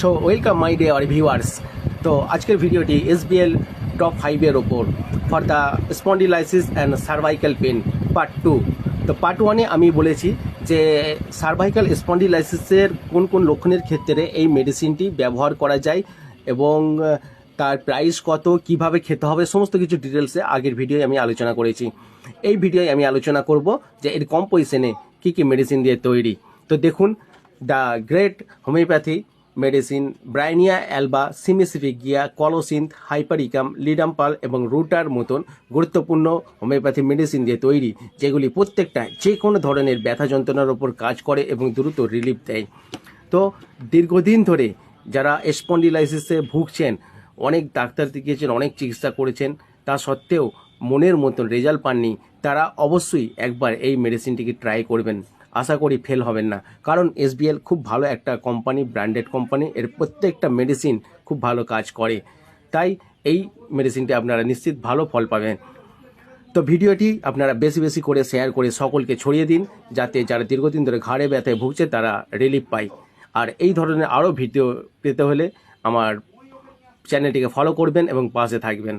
So welcome my dear viewers তো আজকের ভিডিওটি এসবিএল টপ ফাইভের ওপর for the spondylosis and cervical pain part two তো পার্ট ওয়ানে আমি বলেছি যে সার্ভাইকাল স্পন্ডিলাইসিসের কোন কোন লক্ষণের ক্ষেত্রে এই মেডিসিনটি ব্যবহার করা যায় এবং তার প্রাইস কত, কীভাবে খেতে হবে, সমস্ত কিছু ডিটেলসে আগের ভিডিওয়ে আমি আলোচনা করেছি। এই ভিডিওয়ে আমি আলোচনা করব যে এর কম্পোজিশনে কী কী মেডিসিন দিয়ে তৈরি। তো দেখুন the great homeopathy medicine, bryonia alba cimicifuga colocynth hypericum ledum pal এবং রুটার মতন গুরুত্বপূর্ণ হোমিওপ্যাথি মেডিসিন দিয়ে তৈরি, যেগুলি প্রত্যেকটা যে কোনো ধরনের ব্যথা যন্ত্রণার ওপর কাজ করে এবং দ্রুত রিলিফ দেয়। তো দীর্ঘদিন ধরে যারা স্পন্ডিলাইসিসে ভুগছেন, অনেক ডাক্তার দেখিয়েছেন, অনেক চিকিৎসা করেছেন, তা সত্ত্বেও মনের মতন রেজাল্ট পাননি। তারা অবশ্যই একবার এই মেডিসিনটিকে ট্রাই করবেন। আশা করি ফেল হবেন না। কারণ এসবিএল খুব ভালো একটা কোম্পানি ব্র্যান্ডেড কোম্পানি এর প্রত্যেকটা মেডিসিন খুব ভালো কাজ করে। তাই এই মেডিসিনটি আপনারা নিশ্চিত ভালো ফল পাবেন। তো ভিডিওটি আপনারা বেশি বেশি করে শেয়ার করে সকলকে ছড়িয়ে দিন, যাতে যারা দীর্ঘদিন ধরে ঘাড়ে ব্যথায় ভুগছে, তারা রিলিফ পায়। আর এই ধরনের আরও ভিডিও পেতে হলে আমার চ্যানেলটিকে ফলো করবেন এবং পাশে থাকবেন।